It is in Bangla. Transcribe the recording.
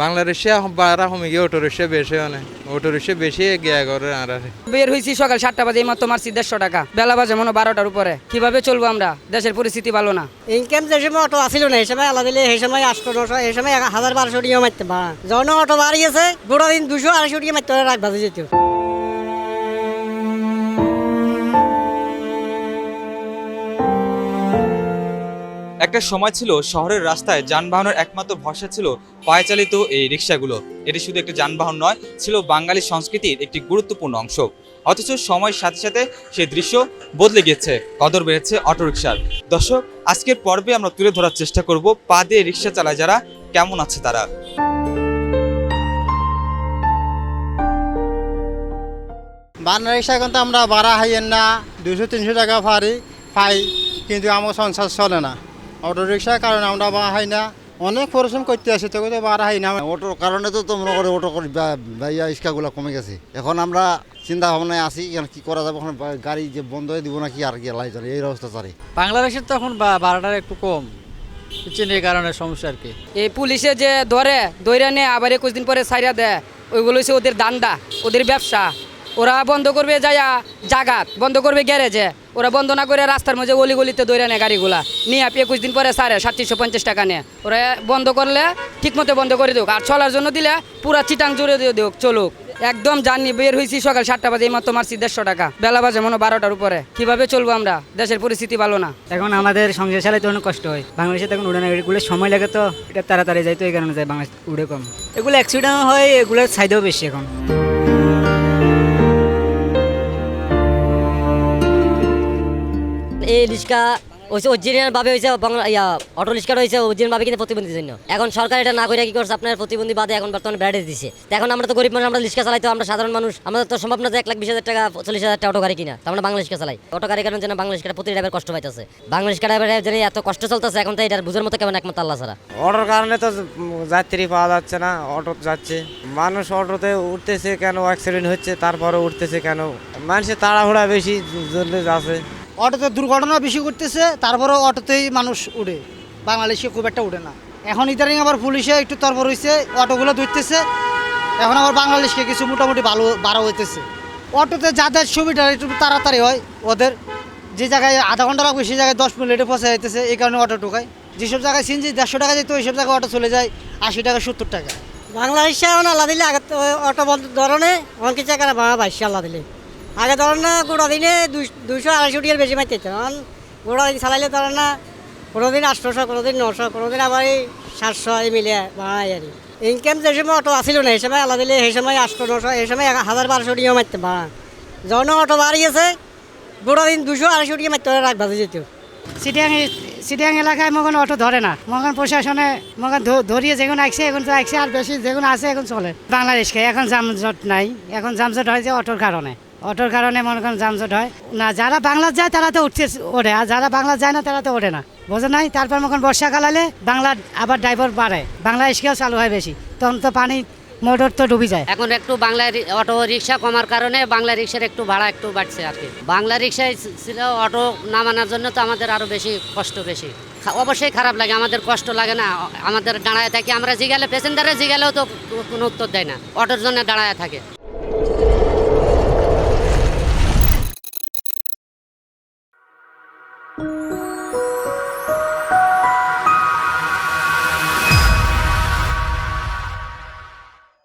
বাংলা রিক্সা বাড়া কমে গিয়ে অটো রিক্সা বেশি মানে অটো রিক্সা বেশি গিয়া করে আর বের হয়েছি সকাল সাতটা বাজে মাত্র মারছি দেড়শো টাকা। বেলা বাজে মনে বারোটার উপরে। কীভাবে চলবো আমরা? দেশের পরিস্থিতি ভালো না। ইনকাম যে সময় অটো আসিল না এই সময় আলাদা দিলে এই সময় আটশো নশো এই সময় এক হাজার বারোশো টিকা মারতে পারা। যখন অটো বাড়িয়েছে গোটা দিন দুশো আড়াইশো টিকা মারতে রাখবা যেত। একটা সময় ছিল শহরের রাস্তায়। যানবাহনের একমাত্র ভরসা ছিল পায়ে চালিত এই রিক্সাগুলো এটি শুধু একটি যানবাহন নয়, ছিল বাঙালি সংস্কৃতির একটি গুরুত্বপূর্ণ অংশ। অথচ সময়ের সাথে সাথে সেই দৃশ্য বদলে গিয়েছে, কদর বেড়েছে অটোরিকশার। দর্শক, আজকের পর্বে আমরা তুলে ধরার চেষ্টা করব পা দিয়ে রিক্সা চালায় যারা, কেমন আছে তারা? বান্না রিক্সা এখন তো আমরা ভাড়া হাইয়েন না দুশো তিনশো টাকা পারি পাই, কিন্তু আমার সংসার চলে না। অটো রিক্সার কারণে আমরা ভাড়া হাই না। অনেক পরিশ্রম করতে আসি তো তো ভাড়া হাই না। অটোর কারণে তো তো মনে করে অটো করে বাইয়া ইস্কাগুলো কমে গেছে। এখন আমরা চিন্তা ভাবনায় আছি এখন কি করা যাবে? এখন গাড়ি যে বন্ধ হয়ে দিব নাকি আর কি লাই চলে? এই অবস্থা চারি বাংলাদেশের তো এখন ভাড়াটা একটু কম। চেনের কারণে সমস্যা আর কি। এই পুলিশে যে ধরে দৈরা নিয়ে আবার একুশ দিন পরে সাইরা দেয় ওইগুলো হচ্ছে ওদের দান্দা ওদের ব্যবসা। ওরা বন্ধ করবে যায়া জাগাত, বন্ধ করবে গ্যারেজে। ওরা বন্ধ না করে রাস্তার মধ্যে গলি গলিতে দৈরা নেয় গাড়িগুলা। নিয়ে আপনি একুশ দিন পরে সারে, সাতশো পঞ্চাশ টাকা নিয়ে। ওরা বন্ধ করলে ঠিক মতো বন্ধ করে দেওক আর চলার জন্য দিলে পুরা চিটাং জুড়ে দিয়ে দেওক চলুক। একদম জানি বের হয়েছি সকাল সাতটা বাজে মাত্র মারছি দেড়শো টাকা। বেলা বাজে মনে বারোটার উপরে। কীভাবে চলবো আমরা? দেশের পরিস্থিতি ভালো না। এখন আমাদের সংসার চালাইতে অনেক কষ্ট হয়। বাংলাদেশে তখন উড়ে না, এগুলো সময় লাগে তো। এটা তাড়াতাড়ি যাই তো এই কারণে যায় বাংলাদেশ উড়ে কম। এগুলো অ্যাক্সিডেন্ট হয়, এগুলোর চাহিদাও বেশি এখন। এই রিক্সা অরিজিনাল ভাবে হয়েছে বাংলা ইয়া অটো রিক্সা অরিজিনাল ভাবে কিন্তু প্রতিবন্ধীর জন্য। এখন সরকার এটা না করে কি করছে? আপনার প্রতিবন্ধী বাদে এখন বর্তমানে ব্যাডে দিছে। এখন আমরা তো গরিব মানুষ, আমরা রিক্সা চালাইতো আমরা সাধারণ মানুষ। আমাদের তো সম্ভব না যে এক লাখ বিশ হাজার টাকা, চল্লিশ হাজার টাকা অটো গাড়ি কিনা। তো আমরা বাংলা রিক্সা চালাই। অটো গাড়ি কারণ যেন বাংলা রিক্সা প্রতি ড্রাইভার কষ্ট পাইতেছে। বাংলা রিক্সা ড্রাইভার যেন এত কষ্ট চলতেছে, এখন তো এটার বুঝার মতো কেমন একমাত্র আল্লাহ ছাড়া। অটোর কারণে তো যাত্রী পাওয়া যাচ্ছে না অটো যাচ্ছে। মানুষ অটোতে উঠতেছে কেন অ্যাক্সিডেন্ট হচ্ছে, তারপরে উঠতেছে কেন? মানুষের তাড়াহুড়া বেশি, জন্য যাচ্ছে। অটোতে দুর্ঘটনা বেশি করতেছে তারপরেও অটোতেই মানুষ উড়ে। বাংলাদেশে খুব একটা উড়ে না। এখন ইদানিং আবার পুলিশে একটু তরবর হয়েছে অটোগুলো ধরতেছে। এখন আবার বাংলাদেশকে কিছু মোটামুটি ভালো বাড়া হইতেছে। অটোতে যাদের সুবিধা, একটু তাড়াতাড়ি হয় ওদের। যে জায়গায় আধা ঘণ্টা লাগবে সেই জায়গায় দশ মিনিটে পৌঁছে যাইতেছে, এই কারণে অটো ঢোকায়। যেসব জায়গায় সিনজি দেড়শো টাকা যেত, ওইসব জায়গায় অটো চলে যায়, আশি টাকা, সত্তর টাকা। বাংলাদেশে এখন আল্লাহ দিলে আগে অটো ধরনে অন কিছু টাকা ভাড়া বাইশে আল্লাহ দিলে। আগে ধরেন না গোটা দিনে দুইশো আড়াইশো টাকার বেশি মাইতে এখন গোটা দিন চালাইলে ধরেন না কোনো দিন আটশোশো কোনো দিন নশো কোনো দিন আবার এই সাতশো এই মিলে ভাড়াই আর ইনকাম যে সময় অটো আসিল না এই সময় আল্লাহ দিলে এই সময় আটশো, নশো এই সময় হাজার বারোশো টাকা মারতে ভাড়া যখন অটো বাড়ি গেছে গোটা দিন দুশো আড়াইশো টাকা মারতে রাখ বাজে যেত। সিটিয়াং সিটিয়াং এলাকায় মগন অটো ধরে না। মগন প্রশাসনে মগন ধরিয়ে যেগুলো আসছে এখন তো আসছে আর বেশি যেগুলো আছে এখন চলে। বাংলাদেশকে এখন যানজট নাই। এখন যানজট হয় যে অটোর কারণে। অটোর কারণে মনে করেন যানজট হয়। না, যারা বাংলা যায় তারা তো উঠতে ওঠে, আর যারা বাংলা যায় না তারা তো ওঠে না। বোঝে নাই? তারপর মখন বর্ষাকাল হলে বাংলা আবার ড্রাইভার বাড়ে। বাংলা বাংলাদেশকেও চালু হয় বেশি। তখন তো পানি, মোটর তো ডুবি যায়। এখন একটু বাংলা অটো রিক্সা কমার কারণে বাংলা রিক্সার একটু ভাড়া একটু বাড়ছে আর কি। বাংলা রিক্সায় ছিল অটো নামানোর জন্য তো আমাদের আরও বেশি কষ্ট বেশি। অবশ্যই খারাপ লাগে, আমাদের কষ্ট লাগে না। আমাদের দাঁড়ায় থাকি, আমরা জিগালে প্যাসেঞ্জারে জিগালেও তো কোনো উত্তর দেয় না। অটোর জন্য দাঁড়ায় থাকে।